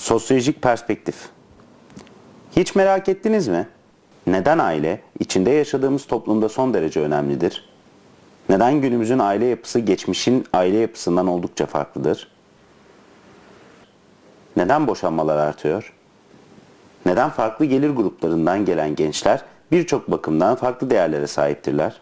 Sosyolojik perspektif. Hiç merak ettiniz mi? Neden aile içinde yaşadığımız toplumda son derece önemlidir? Neden günümüzün aile yapısı geçmişin aile yapısından oldukça farklıdır? Neden boşanmalar artıyor? Neden farklı gelir gruplarından gelen gençler birçok bakımdan farklı değerlere sahiptirler?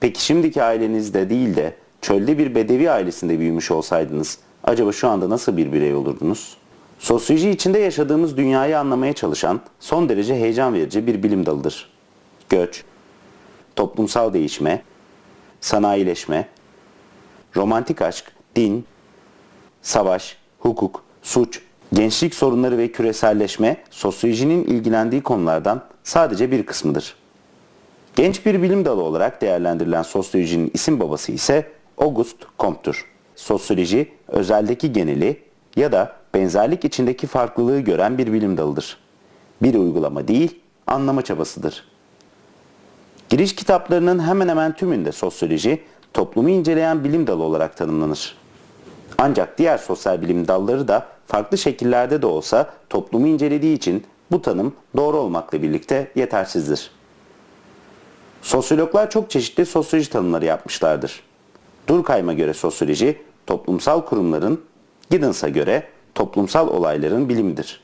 Peki şimdiki ailenizde değil de çölde bir bedevi ailesinde büyümüş olsaydınız acaba şu anda nasıl bir birey olurdunuz? Sosyoloji içinde yaşadığımız dünyayı anlamaya çalışan son derece heyecan verici bir bilim dalıdır. Göç, toplumsal değişme, sanayileşme, romantik aşk, din, savaş, hukuk, suç, gençlik sorunları ve küreselleşme sosyolojinin ilgilendiği konulardan sadece bir kısmıdır. Genç bir bilim dalı olarak değerlendirilen sosyolojinin isim babası ise Auguste Comte'tur. Sosyoloji, özeldeki geneli ya da benzerlik içindeki farklılığı gören bir bilim dalıdır. Bir uygulama değil, anlama çabasıdır. Giriş kitaplarının hemen hemen tümünde sosyoloji, toplumu inceleyen bilim dalı olarak tanımlanır. Ancak diğer sosyal bilim dalları da farklı şekillerde de olsa toplumu incelediği için bu tanım doğru olmakla birlikte yetersizdir. Sosyologlar çok çeşitli sosyoloji tanımları yapmışlardır. Durkheim'a göre sosyoloji, toplumsal kurumların, Giddens'a göre toplumsal olayların bilimidir.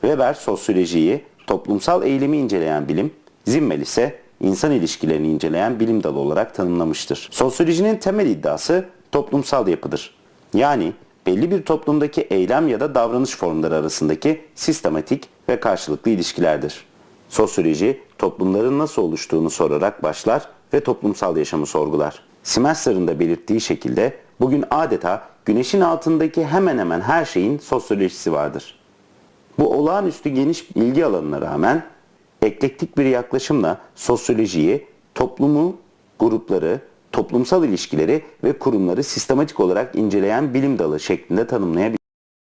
Weber sosyolojiyi toplumsal eğilimi inceleyen bilim, Zimmel ise insan ilişkilerini inceleyen bilim dalı olarak tanımlamıştır. Sosyolojinin temel iddiası toplumsal yapıdır. Yani belli bir toplumdaki eylem ya da davranış formları arasındaki sistematik ve karşılıklı ilişkilerdir. Sosyoloji toplumların nasıl oluştuğunu sorarak başlar ve toplumsal yaşamı sorgular. Simester'ın da belirttiği şekilde bugün adeta güneşin altındaki hemen hemen her şeyin sosyolojisi vardır. Bu olağanüstü geniş ilgi alanına rağmen eklektik bir yaklaşımla sosyolojiyi, toplumu, grupları, toplumsal ilişkileri ve kurumları sistematik olarak inceleyen bilim dalı şeklinde tanımlayabiliriz.